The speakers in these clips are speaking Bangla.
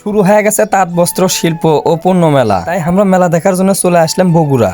শুরু হয়ে গেছে তাঁত, বস্ত্র, শিল্প ও পণ্য মেলা। তাই আমরা মেলা দেখার জন্য চলে আসলাম বগুড়া।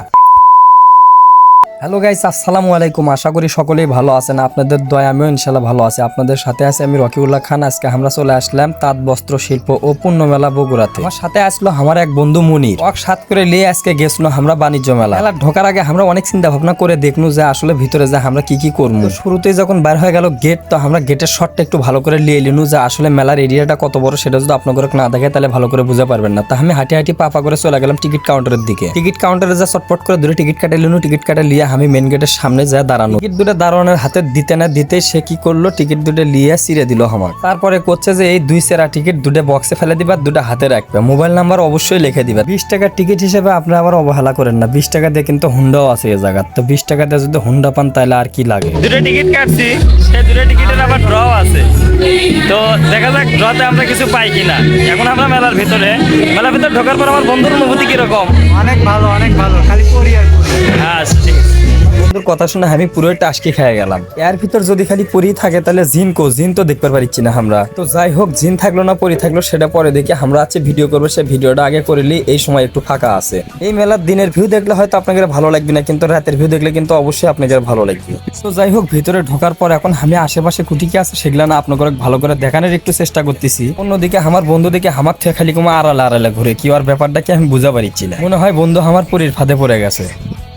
হ্যালো গাইস আসসালামু আলাইকুম। আশা করি সকলেই ভালো আছেন। আপনাদের দয়া, আমিও ইনশাল্লাহ ভালো আছি। আপনাদের সাথে আছে আমি রকিউল্লাহ খান। আজকে আমরা চলে আসলাম তাঁত, বস্ত্র, শিল্প ও পণ্য মেলা বগুড়াতে। আমার সাথে আসলো আমার এক বন্ধু মুনির। ওক সাত করে লিয়ে আজকে গেছিল আমরা বাণিজ্য মেলা। মেলা ঢোকার আগে আমরা অনেক চিন্তা ভাবনা করে দেখনু যে আসলে ভিতরে যে আমরা কি কি করব। শুরুতেই যখন বাইর হয়ে গেল গেট তো আমরা গেটের শটটা একটু ভালো করে লিয়ে নিনু যে আসলে মেলার এরিয়াটা কত বড় সেটা যদি আপনাদের না দেখে তাহলে ভালো করে বুঝতে পারবেন না। তা আমি হাঁটি হাঁটি পাপা করে চলে গেলাম টিকিট কাউন্টারের দিকে। টিকিট কাউন্টারে যা চটপট করে দূরে টিকিট কাটে নিনু। টিকিট কাটে লিয়ে আমি মেন গেটের সামনে যা দাঁড়ানো। টিকিট দুটো দাঁড়ানোর হাতে দিতে না দিতে সে কি করল? টিকিট দুটো লিয়ে ছিঁড়ে দিল আমার তারপরে করছে যে এই দুই সেরা টিকিট দুটো বক্সে ফেলে দিবা দুটো হাতে রাখবে। মোবাইল নাম্বার অবশ্যই লিখে দিবা। বিশ টাকার টিকিট হিসেবে আপনি আবার অবহেলা করেন না। বিশ টাকা দিয়ে কিন্তু হুন্ডাও আছে এই জায়গা তো বিশ টাকা দিয়ে যদি হুন্ডা পান তাহলে আর কি লাগে? দুটো টিকিট কাটছি। সেই দুটো টিকিটের আবার ড্র আছে। তো দেখা যাক ড্রতে আমরা কিছু পাই কিনা। এখন আমরা মেলার ভিতরে। মেলার ভিতরে ঢোকার পর আমার বন্ধুর অনুভূতি কীরকম? অনেক ভালো অনেক ভালো। খালি পড়ি আর পড়ি। আচ্ছা ঠিক আছে। বন্ধুর কথা শুনে আমি পুরোই টাসকি খেয়ে গেলাম। এর ভিতর যদি খালি পরি থাকে, তাহলে জিন কো? জিন তো দেখতে পারছি না আমরা। তো যাই হোক, জিন থাকল না, পরি থাকল, সেটা পরে দেখি। আমরা আছে ভিডিও করব, সে ভিডিওটা আগে করলি এই সময় একটু ফাঁকা আছে। এই মেলার দিনের ভিউ দেখলে হয়তো আপনাদের ভালো লাগবে না, কিন্তু রাতের ভিউ দেখলে কিন্তু অবশ্যই আপনাদের ভালো লাগবে। তো যাই হোক, ভিতরে ঢোকার পর এখন আমি আশেপাশে কুটি কি আছে সেগুলো না আপনাদের ভালো করে দেখানোর একটু চেষ্টা করতেছি। অন্যদিকে আমার বন্ধু দিকে আমার থেকে খালি কমা আড়ালে আড়ালে ঘুরে, কি আর ব্যাপারটা কি আমি বুঝা পারছি না। মনে হয় বন্ধু আমার পরির ফাঁদে পড়ে গেছে।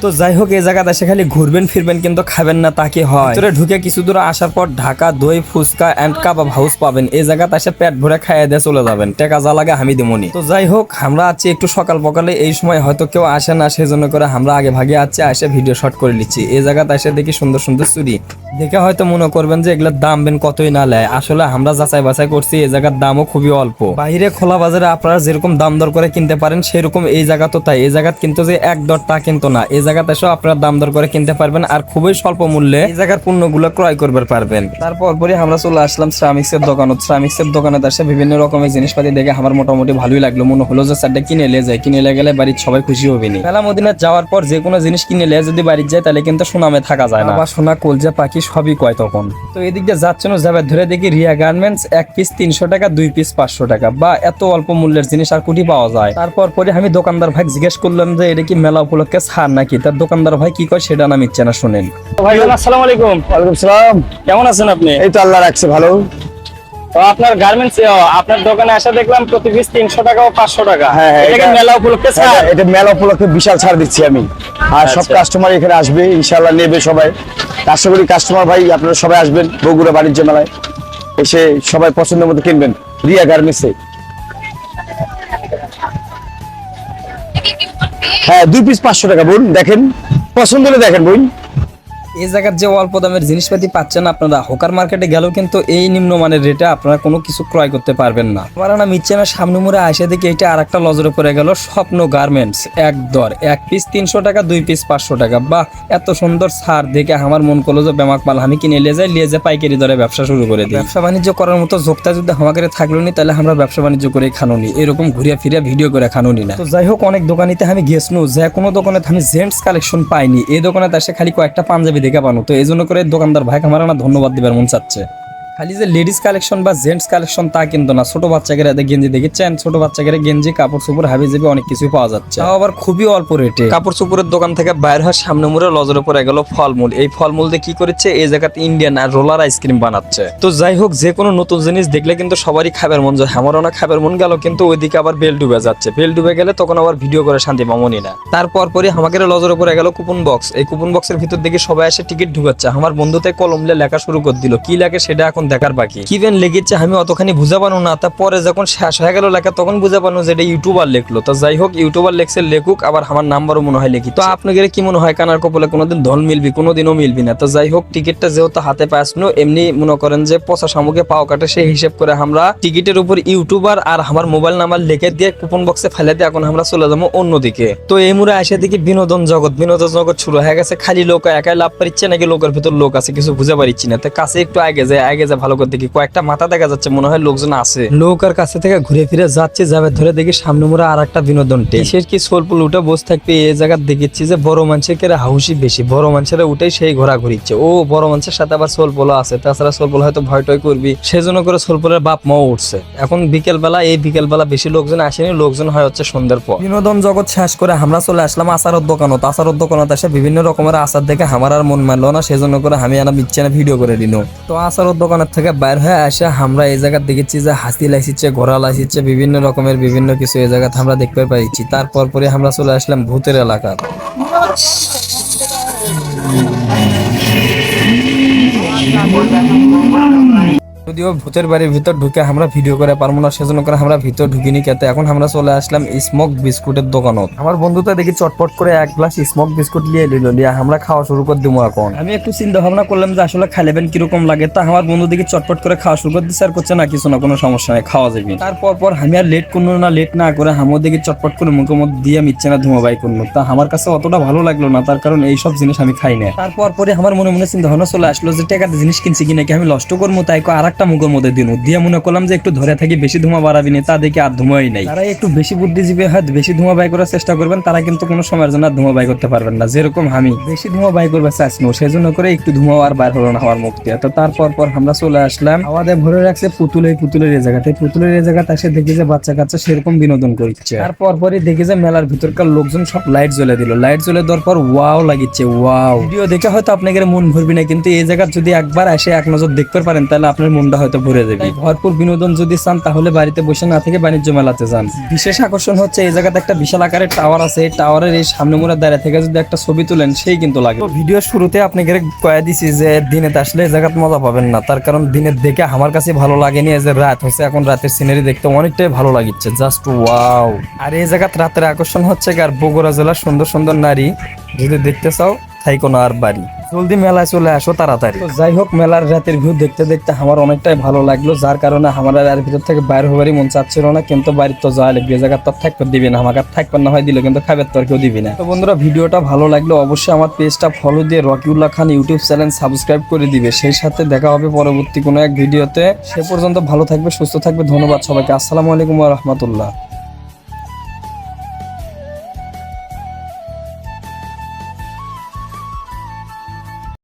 তো যাই হোক, এই জায়গাতে এসে খালি ঘুরবেন, ফিরবেন, কিন্তু খাবেন না তাকে হয়? ভিতরে ঢুকে কিছু দূর আসার পর ঢাকা, দই, ফুচকা এন্ড কাবাব হাউস পাবেন। এই জায়গাতে এসে পেট ভরে খাইয়ে দিয়ে চলে যাবেন। টেকা যা লাগে আমি দিমনি। তো যাই হোক, আমরা আছি একটু সকাল সকালে এই সময় হয়তো কেউ আসে না, সেজন্য করে আমরা আগে ভাগে আছি এসে ভিডিও শট করে নিচ্ছি। এই জায়গাতে এসে দেখি সুন্দর সুন্দর চুরি। দেখে হয়তো মনে করবেন যে এগুলোর দাম বেন কতই না নেয় আসলে আমরা যাচাই বাছাই করছি, এই জায়গার দামও খুবই অল্প। বাইরে খোলা বাজারে আপনারা যেরকম দাম দর করে কিনতে পারেন, সেরকম এই জায়গা তো তাই। এই জায়গা কিন্তু যে এক দর তা কিন্তু না। এই জায়গাতে এসেও আপনারা দাম দর করে কিনতে পারবেন আর খুবই স্বল্প মূল্যে এই জায়গার পণ্যগুলো ক্রয় করতে পারবেন। তারপর পরে আমরা চলে আসলাম শ্রামিক্সের দোকানত। শ্রামিক্সের দোকানে এসে বিভিন্ন রকমের জিনিসপাতি দেখে আমার মোটামুটি ভালোই লাগল। মনে হলো যে স্যারটা কিনে লে যায়। কিনে লে গেলে বাড়ির সবাই খুশি হবে নি। মেলা মদিনা যাওয়ার পর যে কোনো জিনিস কিনে লে যদি বাড়ির যায়, তাহলে কিন্তু সুনামে থাকা যায় না। বা সোনা, কলজা, পাখি সবই কয় তখন? তো এদিক দিয়ে যাচ্ছেন যাবে ধরে দেখি রিয়া গার্মেন্টস এক পিস তিনশো টাকা দুই পিস পাঁচশো টাকা। বা এত অল্প মূল্যের জিনিস আর কুটি পাওয়া যায়। তারপর পরে আমি দোকানদার ভাই জিজ্ঞেস করলাম যে এটা কি মেলা উপলক্ষে ছাড় নাকি? তার দোকানদার ভাই কি কয় সেটা নাম ইচ্ছে না শুনেন। ভাই আসসালাম আলাইকুম। ওয়ালাইকুম সালাম। কেমন আছেন আপনি? এই তো আল্লাহ রাখছে ভালো? তো আপনার গার্মেন্টস আপনার দোকানে আসা দেখলাম প্রতি পিস তিনশো টাকা ও পাঁচশো টাকা। হ্যাঁ, হ্যাঁ, এটা মেলা উপলক্ষে এটা ছাড়। এটা মেলা উপলক্ষে বিশাল ছাড় দিচ্ছি আমি। আর সব আচ্ছা। কাস্টমার এখানে আসবে ইনশাল্লাহ নেবে সবাই। আশা করি কাস্টমার ভাই আপনারা সবাই আসবেন বগুড়া বাণিজ্য মেলায়। এসে সবাই পছন্দের মতো কিনবেন রিয়া গার্মেন্টসে হ্যাঁ দুই পিস পাঁচশো টাকা বোন দেখেন। পছন্দ হলে দেখেন বোন। এই জায়গার যে অল্প দামের জিনিসপাতি পাচ্ছেন আপনারা হোকার মার্কেটে গেলেও কিন্তু এই নিম্নমানের রেটে আপনারা কোনো কিছু ক্রয় করতে পারবেন না। আমার না মিচ্ছে না সামনে মুড়ে আসে দেখি এটা আর একটা লজরে পড়ে গেল স্বপ্ন গার্মেন্টস এক দর এক পিস তিনশো টাকা দুই পিস পাঁচশো টাকা। বাহ এত সুন্দর ছাড় দেখে আমার মন করল যে ব্যামাক মাল। আমি কিনে নিয়ে যাই নিয়ে যাই পাইকারি দরে ব্যবসা শুরু করে দিই। ব্যবসা বাণিজ্য করার মতো যোগটা যদি আমাকে থাকল নি তাহলে আমরা ব্যবসা বাণিজ্য করে খানুনি এরকম ঘুরিয়ে ফিরে ভিডিও করে খানুনি না তো যাই হোক অনেক দোকানিতে আমি গেছনু যে কোনো দোকানে আমি জেন্টস কালেকশন পাইনি। এই দোকানে এসে খালি কয়েকটা পাঞ্জাবি দেখে পানো। তো এই জন্য করে দোকানদার ভাই আমার না ধন্যবাদ দিবার মন চাচ্ছে। খালি যে লেডিস কালেকশন বা জেন্টস কালেকশন তা কিন্তু না। ছোট বাচ্চাকে গেঞ্জি দেখেছেন? ছোট বাচ্চাকে গেঞ্জি কাপড় চোপড় হাবি যাবে অনেক কিছুই পাওয়া যাচ্ছে। তাও আবার খুবই অল্প রেটে কাপড় চোপড়ের দোকান থেকে বাইর হওয়ার সামনে মুড়ে লজরে পরে গেল ফলমূল। এই ফলমূল দিয়ে কি করেছে? এই জায়গাতে ইন্ডিয়ান আর রোলার আইসক্রিম বানাচ্ছে। তো যাই হোক যে কোনো নতুন জিনিস দেখলে কিন্তু সবারই খাবার মন যায়। আমারও না খাবার মন গেল কিন্তু ওইদিকে আবার বেল ডুবে যাচ্ছে। বেল ডুবে গেলে তখন আবার ভিডিও করে শান্তি মামনি না। তারপর পরে আমাকে লজরে পরে গেল কুপন বক্স এই কুপন বক্সের ভিতর দিকে সবাই এসে টিকিট ঢুকাচ্ছে। আমার বন্ধুতে কলমলে লেখা শুরু করে দিল। কি লাগে সেটা এখন দেখার বাকি। কিভেন লেগেছে আমি অতখানি বুঝা পানো না তারপরে যখন শেষ হয়ে গেল লেখা তখন বুঝা পানো যে এটা ইউটিউবার লেখলো। তো যাই হোক ইউটিউবার লেখছে লেখুক আবার আমার নাম্বারও মনে হয় লিখি। তো আপনাদের কি মনে হয় কানার কপলে কোনোদিন ধন মিলবি কোনোদিনও মিলবি না। তো যাই হোক টিকিটটা যেহেতু হাতে আসলো এমনি মনে করেন যে পচা শামুকে পাও কাটে সেই হিসেব করে আমরা টিকিটের উপর ইউটিউবার আর আমার মোবাইল নাম্বার লিখে দিয়ে কুপন বক্সে ফেলে দিয়ে এখন আমরা চলে যাব অন্যদিকে। তো এই মুড়ে আসে দেখি বিনোদন জগৎ। বিনোদন জগৎ শুরু হয়ে গেছে। খালি লোক একাই লাভ পারিচ্ছে নাকি লোকের ভিতর লোক আছে কিছু বুঝে পারিচ্ছি না তো কাছে একটু আগে যায় আগে যায় ভালো করে দেখি। কয়েকটা মাথা দেখা যাচ্ছে মনে হয় লোকজন আছে। নৌকার কাছে থেকে ঘুরে ফিরে যাচ্ছে যাবে ধরে দেখি সামনে মোড়া আর একটা বিনোদন বিশেষ কি সোলপুল উঠে বসে থাকবে এই জায়গা দেখেছি যে বড় মানুষের কেরা হাউসি বেশি। বড় মানুষের উঠেই সেই ঘোরা ঘুরিচ্ছে ও বড় মানুষের সাথে আবার সোলপোলো আছে তাছাড়া সোলপোল হয়তো ভয় টয় করবি। সেজন্য করে সোলপোলের বাপ মাও উঠছে। এখন বিকেল বেলা এই বিকেল বেলা বেশি লোকজন আসেনি লোকজন হয় হচ্ছে সন্ধ্যার পর। বিনোদন জগৎ শেষ করে আমরা চলে আসলাম আচারের দোকানত আচারের দোকানত এসে বিভিন্ন রকমের আচার দেখে আমার আর মন মানলো না সেজন্য করে আমি আনা বিচ্ছে না ভিডিও করে দিল। তো আচারের দোকানের থেকে বাইর হয়ে আসে, আমরা এই জায়গা দেখেছি যে হাতি লাইসিচ্ছে ঘোড়া লাইসিচ্ছে বিভিন্ন রকমের বিভিন্ন কিছু এই জায়গাতে আমরা দেখতে পাইছি। তারপর পরে আমরা চলে আসলাম ভূতের এলাকা। যদিও ভূতের বাড়ির ভিতর ঢুকে আমরা ভিডিও করে পারব না, সেজন্য করে আমরা ভিতর ঢুকিনি খেতে। এখন আমরা চলে আসলাম স্মোক বিস্কুটের দোকানত। আমার বন্ধুটা দেখি চটপট করে এক গ্লাস স্মোক বিস্কুট নিয়ে নিল, নিয়ে আমরা খাওয়া শুরু করে দিব এখন। আমি একটু চিন্তা ভাবনা করলাম যে আসলে খাইলেবেন কীরকম লাগে। তা আমার বন্ধু দেখি চটপট করে খাওয়া শুরু করে দিচ্ছে আর করছে না, কিছু না, কোনো সমস্যা নেই, খাওয়া যাবে। তারপর পর আমি আর লেট করল না লেট না করে হামও দেখি চটপট করে মুখে মধ্যে দিয়ে আমি ইচ্ছে না ধুমা বাই করল। তা আমার কাছে অতটা ভালো লাগল না, তার কারণ এই সব জিনিস আমি খাই না তারপর পরে আমার মনে মনে চিন্তা ভাবনা চলে আসলো যে, টাকাতে জিনিস কিনছি কিনা কি আমি নষ্ট করব তাই আর একটা মুখের মধ্যে দিন। দিয়ে মনে করলাম যে একটু ধরে থাকি বেশি ধোঁয়া বাড়াবি না তা দেখি আর ধোঁয়াই নাই। তারা একটু বেশি বুদ্ধিজীবী হয় বেশি ধোঁয়া বাই করার চেষ্টা করবেন তারা কিন্তু কোনো সময়ের জন্য আর ধোঁয়া বাই করতে পারবেন না। যেরকম আমি। বেশি ধোঁয়া বাই করবে চাইছিল সেজন্য করে একটু ধোঁয়া আর বাইর হলো না আমার মুখ দিয়ে। তো তারপর পর আমরা চলে আসলাম। আমাদের ভরে রাখছে পুতুল এই পুতুলের এই জায়গাতে। পুতুলের এই জায়গাতে এসে দেখি যে বাচ্চা কাচ্চা সেরকম বিনোদন করছে। তারপর পরে দেখি যে মেলার ভিতরকার লোকজন সব লাইট জ্বলে দিল। লাইট জ্বলে দেওয়ার পর ওয়াও লাগিচ্ছে ওয়াও। ভিডিও দেখে হয়তো আপনাদের মন ভরবি না কিন্তু এই জায়গা যদি একবার এসে এক নজর দেখতে পারেন তাহলে আপনার মনটা হয়তো ভরে যাবে। তাই। ভরপুর বিনোদন যদি চান তাহলে বাড়িতে বসে না থেকে বাণিজ্য মেলাতে যান। বিশেষ আকর্ষণ হচ্ছে এই জায়গাতে একটা বিশাল আকারের টাওয়ার আছে। এই টাওয়ারের এই সামনে মোড়া দাঁড়িয়ে থেকে যদি একটা ছবি তুলেন সেই কিন্তু লাগে। ভিডিও শুরুতে আপনাকে কয়ে দিছি যে দিনে আসলে এই জায়গাতে মজা পাবেন না। তার কারণ দিনের দেখে আমার কাছে ভালো লাগেনি এই যে রাত হচ্ছে এখন রাতের সিনারি দেখতে অনেকটাই ভালো লাগিচ্ছে। জাস্ট ওয়াও আর এই জায়গাতে রাতের আকর্ষণ হচ্ছে আর বগুড়া জেলার সুন্দর সুন্দর নারী যদি দেখতে চাও থাইকো না আর বাড়ি। জলদি মেলায় চলে আসো তাড়াতাড়ি। যাই হোক, মেলার রাতের ভিউ দেখতে দেখতে আমার অনেকটাই ভালো লাগল, যার কারণে আমার আর ভিতর থেকে বাইরে হবারই মন চাচ্ছিল না, কিন্তু বাড়ির তো যাওয়া লাগবে জায়গা তো থাকবে, দিবি না, আমাকে থাকবে না, হয় দিল, কিন্তু খাবার তো আর কেউ দিবি না। তো বন্ধুরা, ভিডিওটা ভালো লাগল অবশ্যই আমার পেজটা ফলো দিয়ে Rakiullah Khan YouTube channel subscribe করে দিবে। সেই সাথে দেখা হবে পরবর্তী কোনো এক ভিডিওতে। সে পর্যন্ত ভালো থাকবে, সুস্থ থাকবে, ধন্যবাদ সবাইকে। আসসালামু আলাইকুম রহমতুল্লাহ।